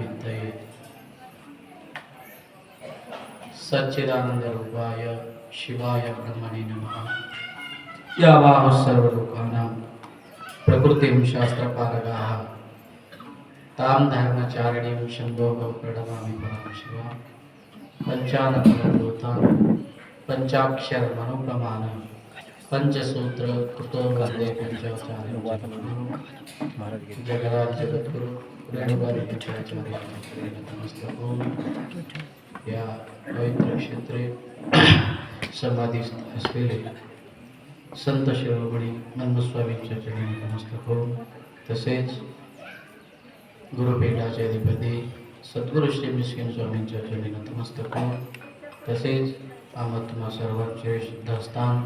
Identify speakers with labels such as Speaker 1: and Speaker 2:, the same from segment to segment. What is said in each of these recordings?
Speaker 1: विद्महे सच्चिदानन्दरूपाय शिवाय ब्रह्मणे नमः। या वाह सर्वलोकानां प्रकृतिं शास्त्रपारगाः तां धर्मचारिणीं शम्भोः प्रणमामि परां शिवां। पञ्चानन्दभूतां पञ्चाक्षरमनुप्रमाण पञ्चसूत्र वन्दे पञ्चाचार्य जगराज जगद्गुरु रणवारी पञ्चाचार्य या पवित्र क्षेत्रे समाधीस्थ असलेले संत शिरोमणी नंदस्वामींच्या चरणी नमस्तक होऊन तसेच गुरुपीठाचे अधिपती सद्गुरु श्री मिस्किन स्वामींच्या चरणी नतमस्तक होऊन तसेच आम्हा तुम्हा सर्वांचे श्रद्धास्थान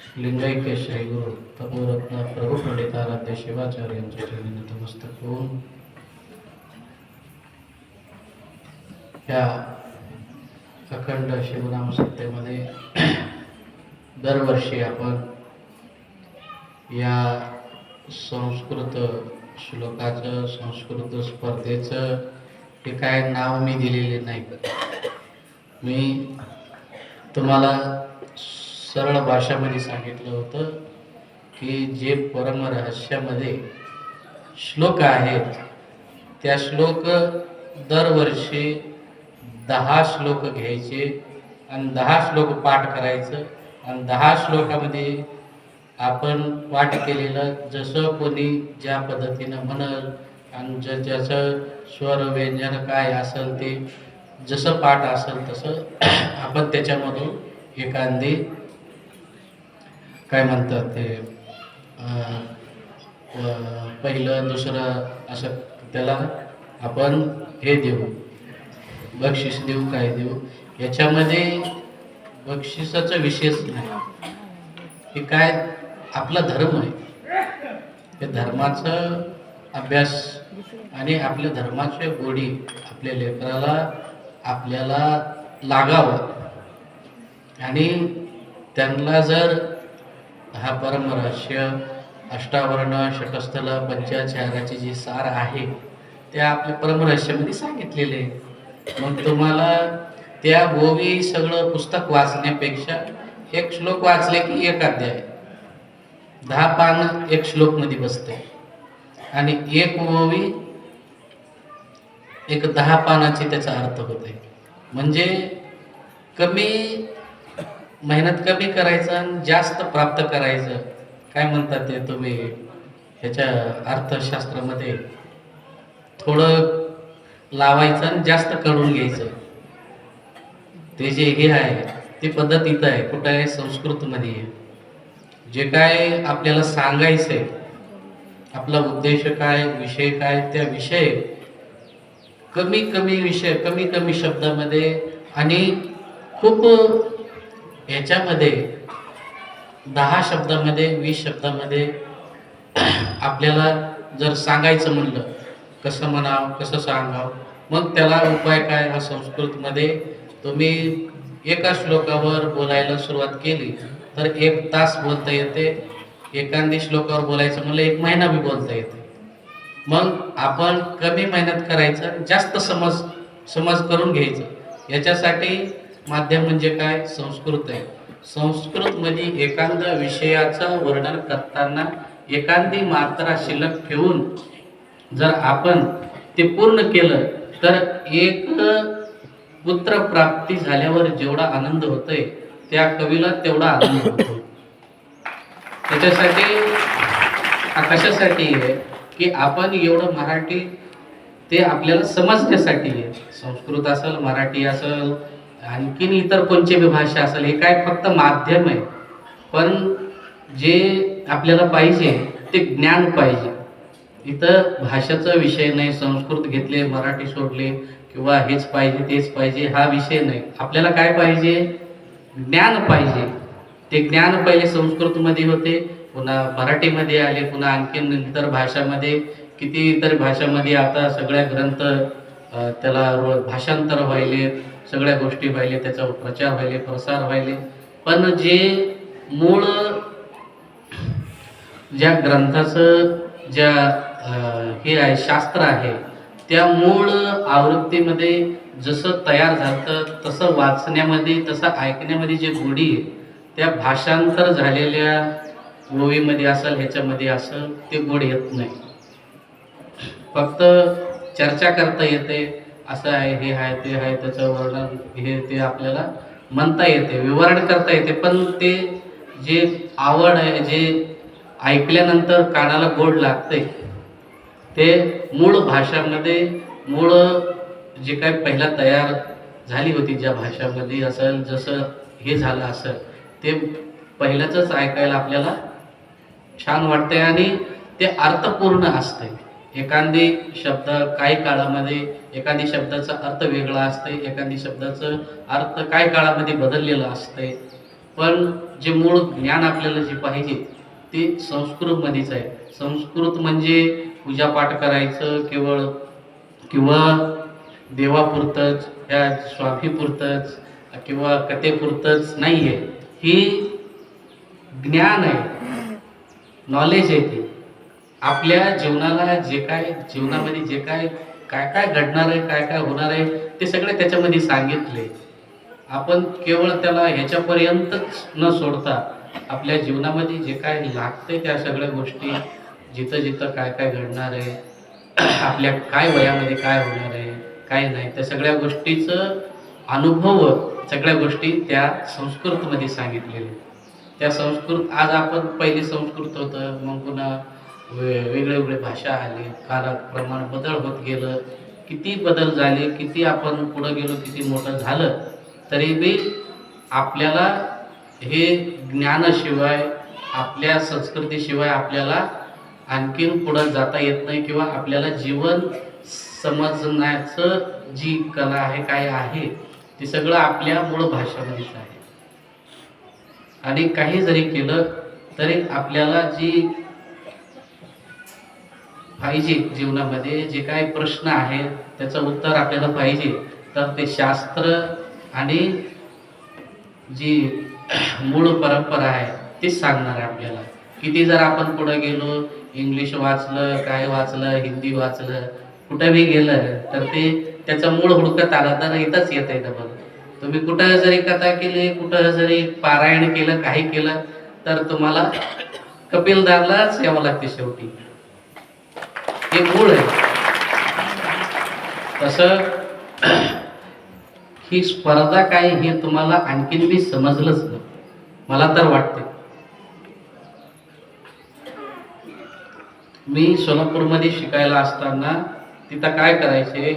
Speaker 1: लिंगैक्य श्री गुरु तपोरत्न प्रभू पंडिताराध्य शिवाचार्यांच्या चरणी नतमस्तक होऊन या अखंड शिवनाम सत्तेमध्ये दरवर्षी आपण या संस्कृत श्लोकाचं संस्कृत स्पर्धेचं हे काय नाव मी दिलेले नाही. मी तुम्हाला सरळ भाषामध्ये सांगितलं होतं की जे परमरहस्यामध्ये श्लोक आहेत त्या श्लोक दरवर्षी दहा श्लोक घ्यायचे आणि दहा श्लोक पाठ करायचं. आणि दहा श्लोकामध्ये आपण पाठ केलेलं जसं कोणी ज्या पद्धतीनं म्हणल आणि ज ज्याचं स्वर व्यंजन काय असेल ते जसं पाठ असेल तसं आपण त्याच्यामधून एखादी काय म्हणतात ते? पहिलं दुसरं असं त्याला आपण हे देऊ. बक्षीस देऊ काय देऊ? याच्यामध्ये बक्षिसाचा विशेष नाही. हे काय आपला धर्म आहे. ते धर्माचं अभ्यास आणि आपल्या धर्माच्या गोडी आपल्या लेकराला आपल्याला लागावं. आणि त्यांना जर हा परम रहस्य अष्टावर्ण षटस्थल पंचाचाराचे जी सार आहे ते आपल्या परमरहस्यामध्ये सांगितलेले आहे. मग तुम्हाला त्या गोवी सगळं पुस्तक वाचण्यापेक्षा एक श्लोक वाचले की एक अध्याय. दहा पान एक श्लोकमध्ये बसते आणि एक ओवी एक दहा पानाची त्याचा अर्थ होते म्हणजे कमी मेहनत कमी करायचं आणि जास्त प्राप्त करायचं. काय म्हणतात ते तुम्ही? ह्याच्या अर्थशास्त्रामध्ये थोडं लावायचं आणि जास्त करून घ्यायचं. ते जे हे आहे ती पद्धत इथं आहे कुठं आहे संस्कृतमध्ये. आहे जे काय आपल्याला सांगायचं आहे आपला उद्देश काय विषय काय त्या विषय कमी कमी विषय कमी कमी शब्दामध्ये आणि खूप याच्यामध्ये दहा शब्दामध्ये वीस शब्दामध्ये आपल्याला जर सांगायचं म्हणलं कसं म्हणावं कसं सांगावं मग त्याला उपाय काय हा संस्कृतमध्ये? तुम्ही एका श्लोकावर बोलायला सुरुवात केली तर एक तास बोलता येते एखादी श्लोकावर बोलायचं म्हणलं एक महिना बी बोलता येते. मग आपण कमी मेहनत करायचं जास्त समज समज करून घ्यायचं. याच्यासाठी माध्यम म्हणजे काय? संस्कृत आहे. संस्कृतमध्ये एखाद्या विषयाचं वर्णन करताना एखादी मात्रा शिल्लक ठेवून जर आपण ते पूर्ण केलं तर एक पुत्र प्राप्ती झाल्यावर जेवढा आनंद होतोय त्या कवीला तेवढा आनंद होतो. त्याच्यासाठी कशासाठी आहे? की आपण एवढं मराठी ते आपल्याला समजण्यासाठी आहे. संस्कृत असेल मराठी असेल आणखीन इतर कोणची बी भाषा असेल हे काय फक्त माध्यम आहे. पण जे आपल्याला पाहिजे ते ज्ञान पाहिजे. इथं भाषेचा विषय नाही संस्कृत घेतले मराठी सोडले किंवा हेच पाहिजे तेच पाहिजे हा विषय नाही. आपल्याला काय पाहिजे? ज्ञान पाहिजे. ते ज्ञान पहिले संस्कृतमध्ये होते पुन्हा मराठीमध्ये आले पुन्हा आणखीन इतर भाषामध्ये किती इतर भाषामध्ये आता सगळ्या ग्रंथ त्याला रो- भाषांतर व्हायले सगळ्या गोष्टी व्हायले त्याचा प्रचार व्हायले प्रसार व्हायले. पण जे मूळ ज्या ग्रंथाचं ज्या हे आहे शास्त्र आहे त्या मूळ आवृत्तीमध्ये जसं तयार झालं तसं वाचण्यामध्ये तसं ऐकण्यामध्ये जे गोडी आहे त्या भाषांतर झालेल्या ओवीमध्ये असेल ह्याच्यामध्ये असेल ते गोड येत नाही. फक्त चर्चा करता येते असं आहे हे आहे ते आहे त्याचं वर्णन हे ते आपल्याला म्हणता येते विवरण करता येते. पण ते जे आवड आहे जे ऐकल्यानंतर कानाला गोड लागते ते मूळ भाषामध्ये मूळ जे काय पहिला तयार झाली होती ज्या भाषामध्ये असेल जसं हे झालं असेल ते पहिल्याच ऐकायला आपल्याला छान वाटते आणि ते अर्थपूर्ण असते एखादी शब्द काही काळामध्ये एखादी शब्दाचा अर्थ वेगळा असते एखादी शब्दाचं अर्थ काही काळामध्ये बदललेला असते. पण जे मूळ ज्ञान आपल्याला जे पाहिजे ते संस्कृतमध्येच आहे. संस्कृत म्हणजे पूजापाठ करायचं केवळ किंवा देवापुरतंच ह्या स्वामीपुरतंच किंवा कथेपुरतंच नाही आहे ही ज्ञान आहे. नॉलेज आहे ते. आपल्या जीवनाला जे काय जीवनामध्ये जे काय काय काय घडणार आहे काय काय होणार आहे ते सगळे त्याच्यामध्ये सांगितले. आपण केवळ त्याला ह्याच्यापर्यंतच न सोडता आपल्या जीवनामध्ये जे काय लागते त्या सगळ्या गोष्टी जिथं जिथं काय काय घडणार आहे आपल्या काय वयामध्ये काय होणार आहे काय नाही त्या सगळ्या गोष्टीचं अनुभव सगळ्या गोष्टी त्या संस्कृतमध्ये सांगितलेल्या. त्या संस्कृत आज आपण पहिले संस्कृत होतं मग पुन्हा वेगळे वेगळे भाषा आली कालप्रमाण बदल होत गेलं. किती बदल झाले किती आपण पुढं गेलो किती मोठं झालं तरी बी आपल्याला हे ज्ञानाशिवाय आपल्या संस्कृतीशिवाय आपल्याला आणखीन पुढं जाता येत नाही किंवा आपल्याला जीवन समजण्याचं जी कला आहे काय आहे ते सगळं आपल्या मूळ भाषामध्येच आहे. आणि काही जरी केलं तरी आपल्याला जी पाहिजे जीवनामध्ये जे काही प्रश्न आहेत त्याचं उत्तर आपल्याला पाहिजे. तर ते शास्त्र आणि जी मूळ परंपरा आहे तीच सांगणार आहे आपल्याला. किती जर आपण पुढे गेलो इंग्लिश वाचलं काय वाचलं हिंदी वाचलं कुठंही गेलं तर ते त्याचं मूळ हुडकत आलं तर इथंच येत आहे डबल. तुम्ही कुठं जरी कथा केली कुठं जरी पारायण केलं काही केलं तर तुम्हाला कपिलदारलाच यावं लागते शेवटी. हे मूळ आहे. तसं ही स्पर्धा काय हे तुम्हाला आणखीन मी समजलंच नाही. मला तर वाटते मी सोलापूरमध्ये शिकायला असताना तिथं काय करायचे?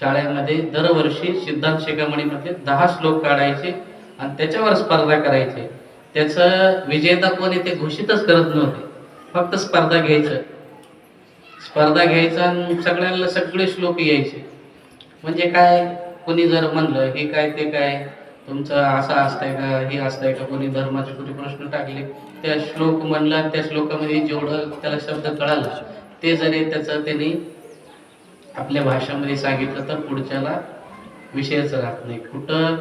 Speaker 1: शाळेमध्ये दरवर्षी सिद्धांत शिकामणीमध्ये दहा श्लोक काढायचे आणि त्याच्यावर स्पर्धा करायचे. त्याचं विजेता कोणी ते घोषितच करत नव्हते. फक्त स्पर्धा घ्यायचं. स्पर्धा घ्यायचा आणि सगळ्यांना सगळे श्लोक यायचे. म्हणजे काय? कोणी जर म्हणलं हे काय ते काय? तुमचं असं असतंय का? हे असतंय का? कोणी धर्माचे कुठे प्रश्न टाकले. त्या श्लोक म्हणला त्या श्लोकामध्ये जेवढं त्याला शब्द कळाला ते जरी त्याचं त्यांनी आपल्या भाषेमध्ये सांगितलं तर पुढच्याला विषयच राहत नाही. कुठं?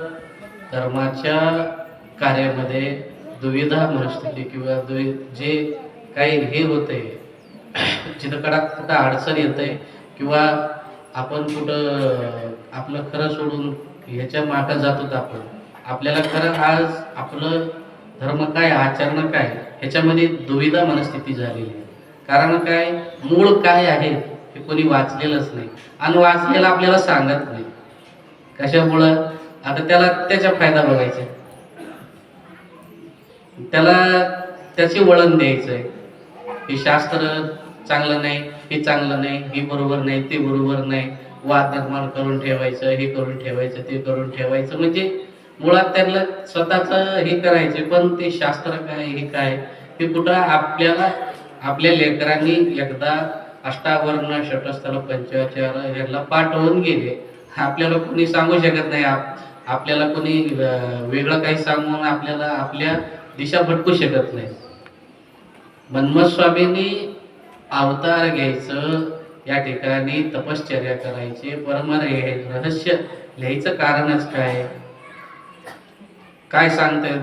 Speaker 1: धर्माच्या कार्यामध्ये दुविधा मनस्थिती किंवा दुवि जे काही हे होते जिथं कडा कुठं अडचण येते किंवा आपण कुठं आपलं खरं सोडून ह्याच्या मागं जातो आपण आपल्याला खरं आज आपलं धर्म काय आचरण काय ह्याच्यामध्ये दुविधा मनस्थिती झालेली आहे. कारण काय मूळ काय आहे हे कोणी वाचलेलंच नाही आणि वाचलेलं आपल्याला सांगत नाही. कशामुळं? आता त्याला त्याचा फायदा बघायचा त्याला त्याचे वळण द्यायचं आहे. हे शास्त्र चांगलं नाही हे चांगलं नाही हे बरोबर नाही ते बरोबर नाही. वाद निर्माण करून ठेवायचं हे करून ठेवायचं ते करून ठेवायचं. म्हणजे मुळात त्यांना स्वतःच हे करायचे पण ते शास्त्र काय हे काय? हे कुठं आपल्याला आपल्या लेकरांनी एकदा अष्टावर्ण षटस्थल पंचाचार याला पाठवून गेले. आपल्याला कोणी सांगू शकत नाही. आपल्याला कोणी वेगळं काही सांगून आपल्याला आपल्या दिशा भटकू शकत नाही. मन्मथ स्वामींनी अवतार घ्यायचं. या ठिकाणी तपश्चर्या करायचे. हे रहस्य लिहायचं कारणच काय? काय सांगतात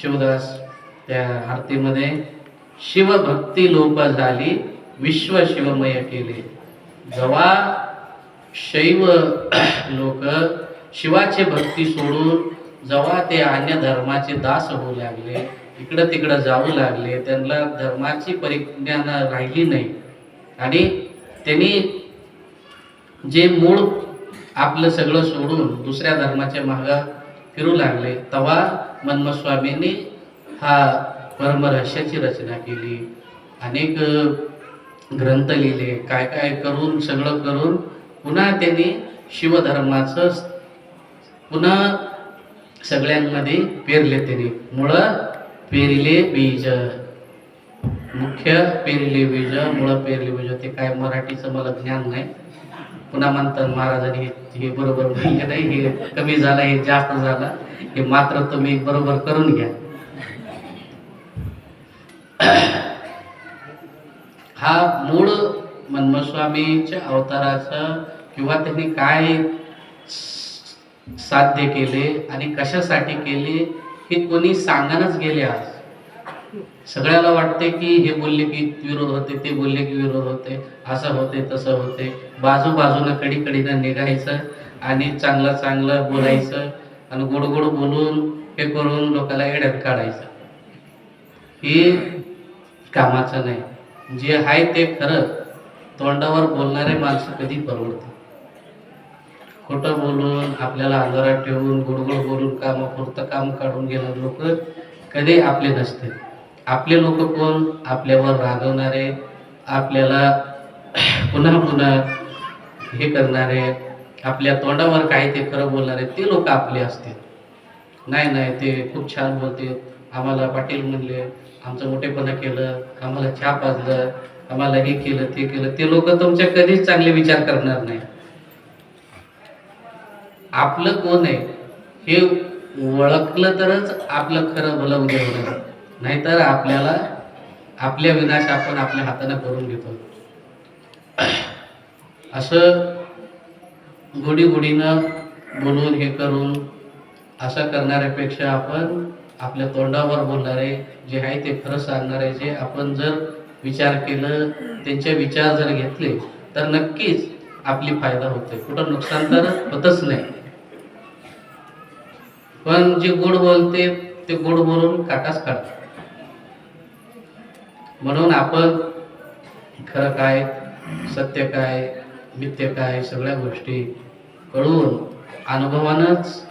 Speaker 1: शिवदास? त्या आरतीमध्ये शिवभक्ती लोप झाली विश्व शिवमय केले. जवा शैव लोक शिवाची भक्ती सोडून जेव्हा ते अन्य धर्माचे दास होऊ लागले. इकडं तिकडं जाऊ लागले. त्यांना धर्माची परिज्ञान राहिली नाही. आणि त्यांनी जे मूळ आपलं सगळं सोडून दुसऱ्या धर्माच्या मागं फिरू लागले. तेव्हा मन्मस्वामींनी हा परमरहस्याची रचना केली. अनेक ग्रंथ लिहिले. काय काय करून सगळं करून पुन्हा त्यांनी शिवधर्माचं पुन्हा सगळ्यांमध्ये पेरले त्यांनी. मुळं पेरिले बीज. मुख्य पेरिले बीज मुळ पेरले बीज ते काय मराठीचं मला ज्ञान नाही. पुन्हा म्हणतात महाराजांनी हे- बरोबर म्हणले नाही. हे कमी झालं हे जास्त झालं. हे मात्र तुम्ही बरोबर करून घ्या. हा मूळ मन्मस्वामीच्या अवताराचं किंवा त्यांनी काय साध्य केले आणि कशासाठी केले हे कोणी सांगानच गेले आज. सगळ्याला वाटते की हे बोलले की विरोध होते ते बोलले की विरोध होते असं होते तसं होते. बाजू बाजूला कडी कडीनं निघायचं आणि चांगलं चांगलं बोलायचं आणि गोड गोड बोलून हे करून लोकांना येड्यात काढायचं. हे कामाचं नाही. जे आहे ते खरं. तोंडावर बोलणारे माणसं कधी परवडते खोटं बोलून आपल्याला अंधारात ठेवून गुडगुड बोलून बोलून कामापुरतं काम काढून घेणारे लोक कधी आपले नसते. आपले लोक कोण? आपल्यावर रागवणारे आपल्याला पुन्हा पुन्हा हे करणारे आपल्या तोंडावर काय ते खरं बोलणारे ते लोक आपले असतील नाही नाही ते खूप छान बोलते. आम्हाला पाटील म्हणले आमचं मोठेपणा केलं आम्हाला चहा पाजलं आम्हाला हे केलं ते केलं. ते लोक तुमच्या कधीच चांगले विचार करणार नाही. आपलं कोण आहे? हे ओळखलं तरच आपलं खरं भलं उद्या होणार. नाहीतर आपल्याला आपल्या विनाश आपण आपल्या हाताने करून घेतो. असं गोडी गोडीनं बोलून हे करून असं करणाऱ्यापेक्षा आपण आपल्या तोंडावर बोलणारे जे आहे ते खरं सांगणारे जे आपण जर विचार केलं त्यांचे विचार जर घेतले तर नक्कीच आपली फायदा होते. कुठं नुकसान तर होतच नाही. पण जे गोड बोलते ते गोड बोलून काटाच काढतात म्हणून आपण खरं काय सत्य काय मिथ्य काय सगळ्या गोष्टी कळून अनुभवानंच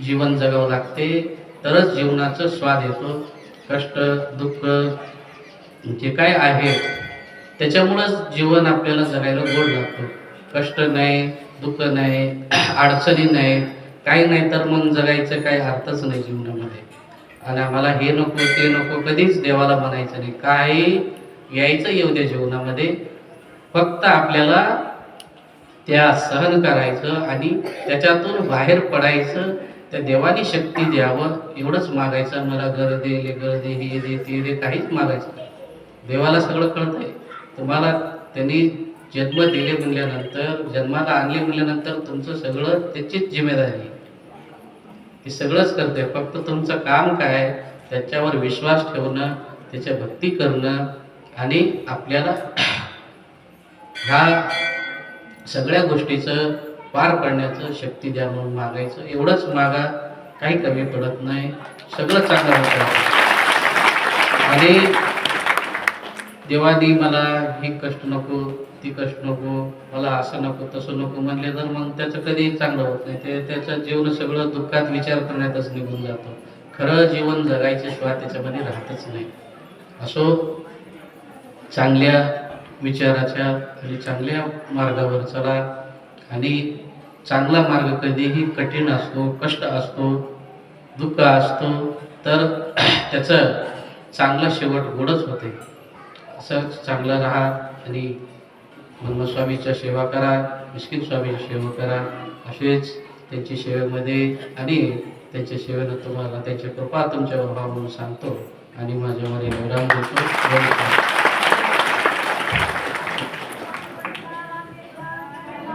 Speaker 1: जीवन जगावं लागते. तरच जीवनाचा स्वाद येतो. कष्ट दुःख जे काय आहे त्याच्यामुळंच जीवन आपल्याला जगायला गोड लागतो. कष्ट नाही दुःख नाही अडचणी नाहीत काही नाही तर मग जगायचं काही अर्थच नाही जीवनामध्ये. आणि आम्हाला हे नको ते नको कधीच देवाला म्हणायचं नाही. काही यायचं येऊ द्या जीवनामध्ये. फक्त आपल्याला त्या सहन करायचं आणि त्याच्यातून बाहेर पडायचं त्या देवानी शक्ती द्यावं एवढंच मागायचं. मला घर दे ले घर दे हे दे ते दे काहीच मागायचं देवाला सगळं कळतंय. तुम्हाला त्यांनी जन्म दिले म्हणल्यानंतर जन्माला आणले म्हणल्यानंतर तुमचं सगळं त्याचीच जिम्मेदारी हे ते सगळंच करते फक्त तुमचं काम काय त्याच्यावर विश्वास ठेवणं त्याच्या भक्ती करणं आणि आपल्याला ह्या सगळ्या गोष्टीचं पार पडण्याचं शक्ती द्या म्हणून मागायचं. एवढंच मागा काही कमी पडत नाही. सगळं चांगलं होतं. आणि देवानी मला हे कष्ट नको ती कष्ट नको मला असं नको तसं नको म्हणले तर मग त्याचं कधी चांगलं होत नाही. ते त्याचं जीवन सगळं दुःखात विचार करण्यातच निघून जातो. खरं जीवन जगायचे शिवाय त्याच्यामध्ये राहतच नाही. असो चांगल्या विचाराच्या आणि चांगल्या मार्गावर चला आणि चांगला मार्ग कधीही कठीण असतो कष्ट असतो दुःख असतो तर त्याचं चांगला शेवट गोडच होते. असं चांगलं राहा आणि ब्रह्मस्वामीच्या सेवा करा मिस्किन स्वामीची सेवा करा. असेच त्यांची सेवेमध्ये आणि त्यांच्या सेवेनं तुम्हाला त्यांची कृपा तुमच्या भावा म्हणून सांगतो आणि माझ्यावर विराम देतो.